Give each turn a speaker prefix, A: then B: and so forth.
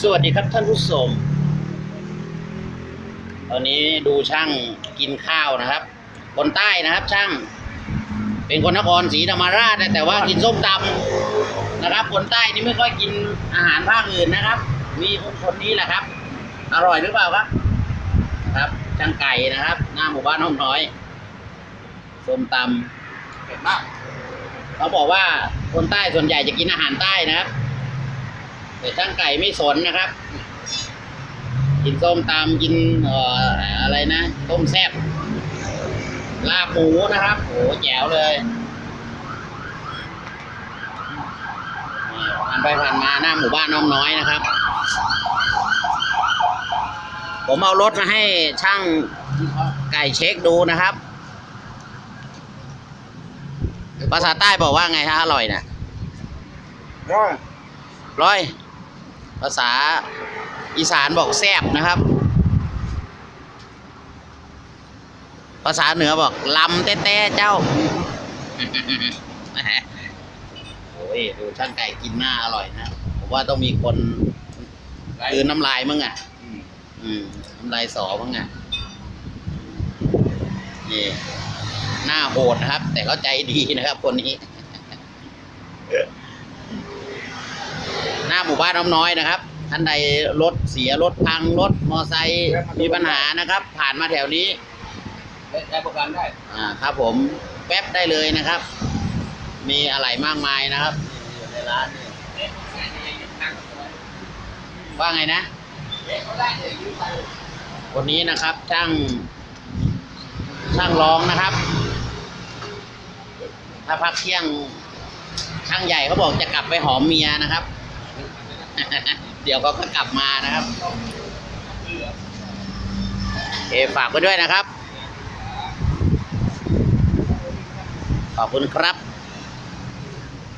A: สวัสดีครับท่านผู้ชม ตอนนี้ดูช่างกินข้าวนะครับ คนใต้นะครับช่าง เป็นคนนครศรีธรรมราชนะแต่ว่ากินส้มตำนะครับ คนใต้นี่ไม่ค่อยกินอาหารภาคอื่นนะครับ มีคนคนนี้แหละครับ อร่อยหรือเปล่าครับ ครับช่างไก่นะครับ หน้าหมู่บ้านห้องน้อยส้มตำ
B: เผ็ดมาก
A: เขาบอกว่าคนใต้ส่วนใหญ่จะกินอาหารใต้นะครับ แต่ช่างไก่ไม่สนนะครับ กินส้มตำกินเอ่ออะไรนะ ต้มแซ่บลาบหมูนะครับโอ้แจ๋วเลยนี่ผ่านไปผ่านมาหน้าหมู่บ้านน้องน้อยนะครับ ผมเอารถมาให้ช่างไก่เช็คดูนะครับ ภาษาใต้บอกว่าไงฮะอร่อยนะ
B: ร้อย
A: ร้อยภาษาอีสานบอกแซบนะครับ ภาษาเหนือบอกลำแต้ๆเจ้าโอ้ยดูช่างไก่กินหน้าอร่อยนะผมว่าต้องมีคนคืนน้ำลายมั้งอะน้ำลายสอมั้งอะนี่หน้าโหดนะครับ แต่เขาใจดีนะครับคนนี้ หน้าหมู่บ้านน้อมน้อยนะครับท่านใดรถเสียรถพังรถมอไซค์มีปัญหานะครับ ผ่านมาแถวนี้
B: ได้ได้ประกันได้
A: อ่าครับ ผมแป๊บได้เลยนะครับ มีอะไรมากมายนะครับอยู่ในร้านนี่ว่าไงนะคนนี้นะครับช่างช่างร้องนะครับ ถ้าพักเที่ยงช่างใหญ่เขาบอกจะกลับไปหอมเมียนะครับ เดี๋ยวเขาก็กลับมานะครับเอฝากไปด้วยนะครับ ขอบคุณครับ